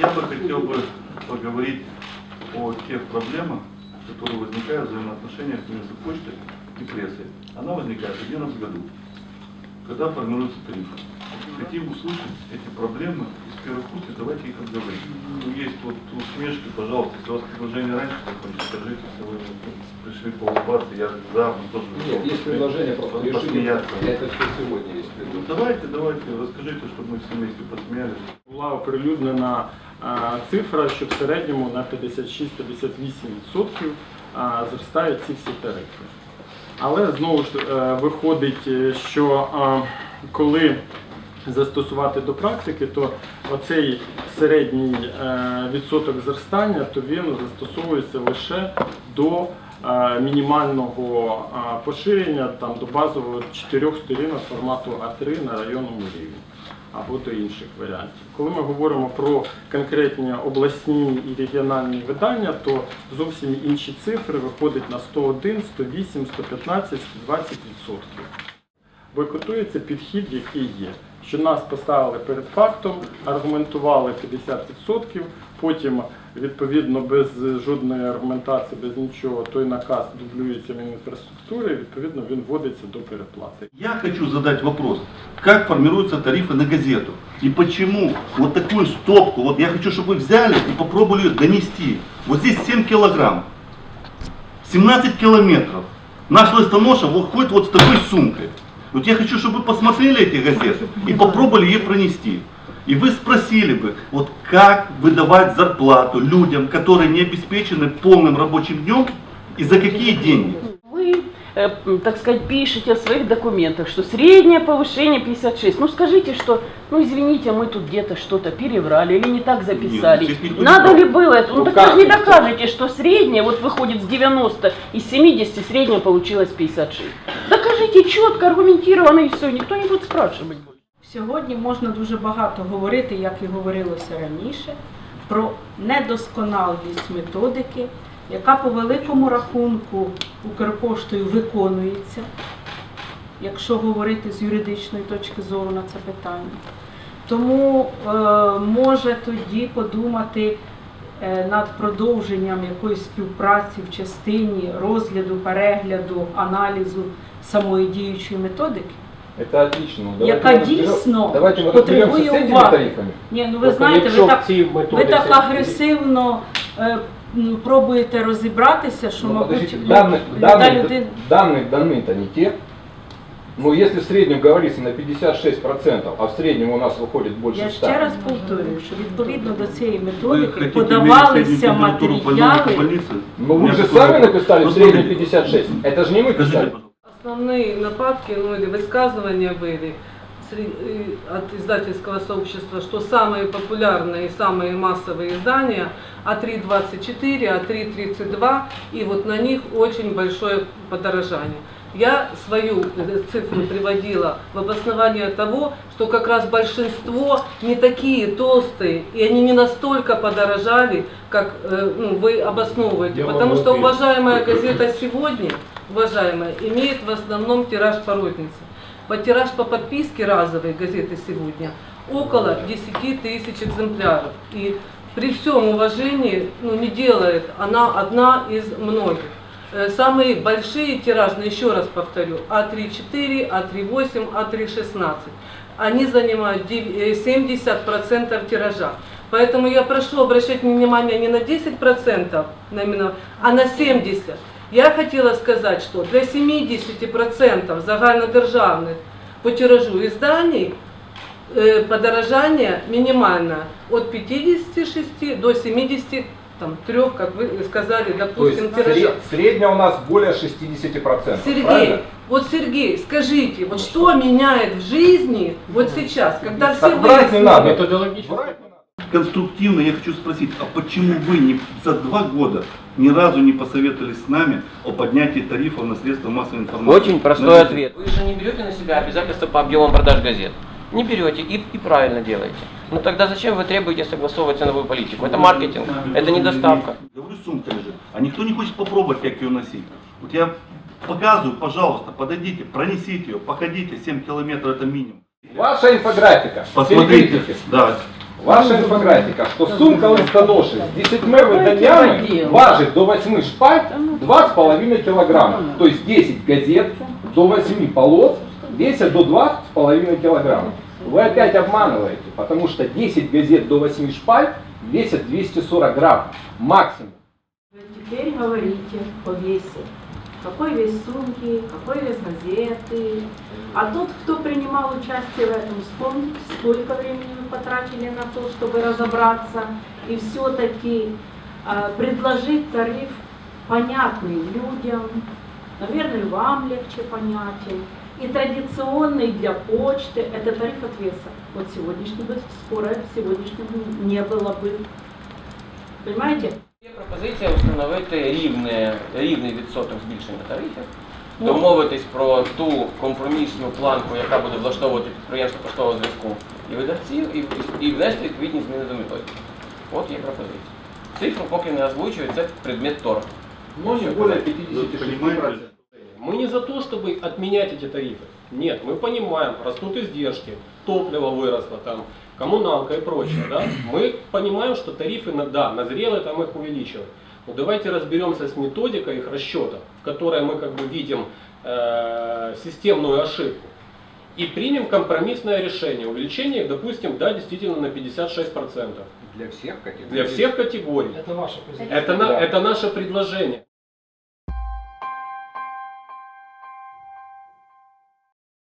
Я бы хотел бы поговорить о тех проблемах, которые возникают в взаимоотношениях между почтой и прессой. Она возникает один раз в году, когда формируется тариф. Хотим услышать эти проблемы из первых уст, и давайте их обговорим. Ну, есть вот усмешки, пожалуйста, если у вас предложение раньше закончится, скажите, если вы пришли поулыбаться, я за, мы тоже Нет, есть предложение просто. Я это все сегодня есть Ну, давайте, давайте, расскажите, чтобы мы все вместе посмеялись. Була оприлюднена цифра, що в середньому на 56-58% зростають ці всі тарифи. Але знову ж е, виходить, е, що коли застосувати до практики, то оцей середній е, відсоток зростання, то він застосовується лише до е, мінімального поширення там, до базового чотирьох сторінок формату А3 на районному рівні або до інших варіантів. Коли ми говоримо про конкретні обласні і регіональні видання, то зовсім інші цифри виходять на 101, 108, 115, 120 відсотків. Бойкотується підхід, який є Що нас поставили перед фактом, аргументували 50%, потім, відповідно, без жодної аргументації, без нічого, той наказ дублюється Мінінфраструктури, і відповідно він вводиться до переплати. Я хочу задать вопрос. Как формируются тарифы на газету? И почему вот такую стопку, вот я хочу, чтобы вы взяли и попробовали её донести. Вот здесь 7 килограмм, 17 километров. Наш листоноша вот ходит вот с такой сумкой. Вот я хочу, чтобы вы посмотрели эти газеты и попробовали ее пронести. И вы спросили бы, вот как выдавать зарплату людям, которые не обеспечены полным рабочим днем и за какие деньги? Вы, э, так сказать, пишете в своих документах, что среднее повышение 56. Ну скажите, что, ну извините, мы тут где-то что-то переврали или не так записали. здесь никто не Надо ли было это? Ну, Ну, так как вы же не докажете, что среднее вот выходит с 90 и 70, среднее получилось 56. Докажите четко, аргументированно и все, никто не будет спрашивать больше. Сьогодні можна дуже багато говорити, як і говорилося раніше, про недосконалість методики, яка по великому рахунку Укрпоштою виконується, якщо говорити з юридичної точки зору на це питання. Тому е, може тоді подумати е, над продовженням якоїсь співпраці в частині розгляду, перегляду, аналізу самої діючої методики. Это отлично. Ну, Яка мы разберем- дійсно Давайте мы потребує разберемся с этими уваги. тарифами. Ні, ну ви Тобто, знаєте, ви якщо так, ці ви методи так всі- агресивно е, м, пробуєте розібратися, що, Ну, мабуть, подождите, ну, данные, люда данные, людина. данные даны-то не те. Но если в среднем говорится на 56%, а в среднем у нас выходит больше Я 100. ще раз повторюю, що відповідно до цієї Вы методики хотите мерить подавалися среднюю температуру больного по матеріали. больнице? Ну У вы меня же такой сами вопрос. написали в Ну, среднем смотрите, 56. Это же не мы Скажите, писали. пожалуйста. Основные нападки, ну или высказывания были от издательского сообщества, что самые популярные и самые массовые издания А3.24, А3.32, и вот на них очень большое подорожание. Я свою э, цифру приводила в обоснование того, что как раз большинство не такие толстые, и они не настолько подорожали, как э, ну, вы обосновываете. Я Потому что отвечу. уважаемая газета «Сегодня» уважаемая, имеет в основном тираж по рознице. По тираж по подписке разовой газеты «Сегодня» около 10 тысяч экземпляров. И при всем уважении ну, не делает, она одна из многих. Э, Самые большие тиражные, еще раз повторю, А3-4, А3-8, А3-16. Они занимают дев- э, 70% тиража. Поэтому я прошу обращать внимание не на 10% номинал, а на 70%. Я хотела сказать, что для 70% загальнодержавних по тиражу изданий э, подорожание минимальное от 56 до 73, как вы сказали, То есть допустим, тиража. сре- средняя у нас более 60%. Сергей, правильно? вот Сергей, скажите, вот что меняет в жизни вот сейчас, когда все Так не надо. Методологічно. Врать не надо. Конструктивно я хочу спросить, а почему вы не, за два года ни разу не посоветовались с нами о поднятии тарифов на средства массовой информации? Очень простой На- ответ. Вы же не берете на себя обязательства по объемам продаж газет. Не берете и, и правильно делаете. Ну тогда зачем вы требуете согласовывать ценовую политику? Это маркетинг, это не доставка. Говорю, сумка лежит. А никто не хочет попробовать, как ее носить. Вот я показываю, пожалуйста, подойдите, пронесите ее, походите, 7 километров это минимум. Ваша инфографика. Посмотрите, да, Ваша инфографика, что сумка листоноши с 10 выданнями важит до 8 шпаль 2,5 килограмма. То есть 10 газет до 8 полос весят до 2,5 килограмма. Вы опять обманываете, потому что 10 газет до 8 шпаль весят 240 грамм максимум. Теперь говорите о весе. Какой вес сумки, какой вес газеты. А тот, кто принимал участие в этом, вспомните, сколько времени вы потратили на то, чтобы разобраться и все-таки а, предложить тариф понятный людям, наверное, вам легче понятен. И традиционный для почты – это тариф от веса. Вот сегодняшний бы, скоро сегодняшнего не было бы. Понимаете? Є пропозиція встановити рівне, рівний відсоток збільшення тарифів, домовитись про ту компромісну планку, яка буде влаштовувати підприємство поштового зв'язку і видавців, і, і, і внести відповідні зміни до методики. От є пропозиція. Цифру поки не озвучую, це предмет торгу. Но не более Вы 56%. понимаете? Мы не за то, чтобы отменять эти тарифы. Нет, мы понимаем, растут издержки, топливо выросло, там, коммуналка и прочее. Да? Мы понимаем, что тарифы, да, назрело, там их увеличивать. Но давайте разберемся с методикой их расчета, в которой мы как бы видим э, системную ошибку. И примем компромиссное решение. Увеличение, их, допустим, да, действительно на 56%. Для всех категорий. Для всех категорий. Это ваша позиция. Это, на- Да. это наше предложение.